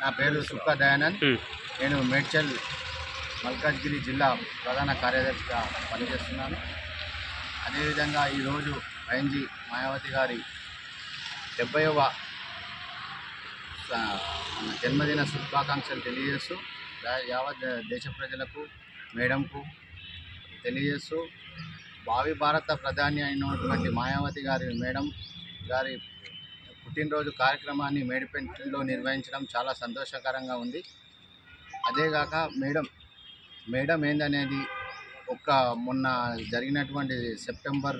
నా పేరు సుక్క దయానంద్. నేను మేడ్చల్ మల్కాజ్గిరి జిల్లా ప్రధాన కార్యదర్శిగా పనిచేస్తున్నాను అదేవిధంగా ఈరోజు ఐఎన్జి మాయావతి గారి డెబ్బైవ జన్మదిన శుభాకాంక్షలు తెలియజేస్తూ యావత్ దేశ ప్రజలకు మేడంకు తెలియజేస్తూ భావి భారత ప్రధాని అయినటువంటి మాయావతి గారి మేడం గారి పుట్టినరోజు కార్యక్రమాన్ని మేడిపెంటలో నిర్వహించడం చాలా సంతోషకరంగా ఉంది. అదేగాక మేడం మేడం ఏందనేది ఒక మొన్న జరిగినటువంటి సెప్టెంబర్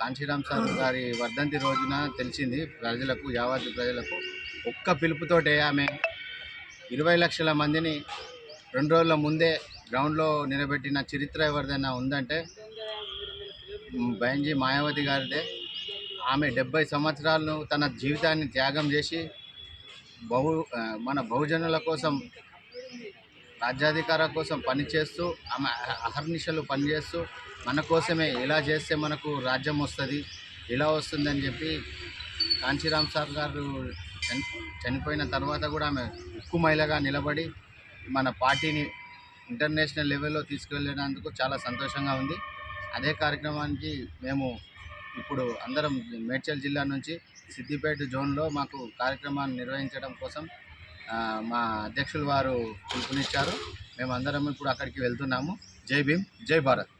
కాంచీరామ్ సార్ గారి వర్ధంతి రోజున తెలిసింది ప్రజలకు యావత్ ప్రజలకు. ఒక్క పిలుపుతోటే ఆమె ఇరవై లక్షల మందిని రెండు రోజుల ముందే గ్రౌండ్లో నిలబెట్టిన చరిత్ర ఎవరిదైనా ఉందంటే బయంజీ మాయావతి గారిదే. ఆమె డెబ్బై సంవత్సరాలను తన జీవితాన్ని త్యాగం చేసి బహు మన బహుజనుల కోసం రాజ్యాధికార కోసం పనిచేస్తూ ఆమె అహర్నిశలు పనిచేస్తూ మన కోసమే ఇలా చేస్తే మనకు రాజ్యం వస్తుంది ఇలా వస్తుందని చెప్పి కాంచీరామ్ సార్ గారు చని చనిపోయిన తర్వాత కూడా ఆమె ఉక్కు మహిళగా నిలబడి మన పార్టీని ఇంటర్నేషనల్ లెవెల్లో తీసుకెళ్ళినందుకు చాలా సంతోషంగా ఉంది. అదే కార్యక్రమానికి మేము ఇప్పుడు అందరం మేడ్చల్ జిల్లా నుంచి సిద్దిపేట జోన్లో మాకు కార్యక్రమాన్ని నిర్వహించడం కోసం మా అధ్యక్షులు వారు పిలుపునిచ్చారు. మేమందరం ఇప్పుడు అక్కడికి వెళ్తున్నాము. జై భీమ్ జై భారత్.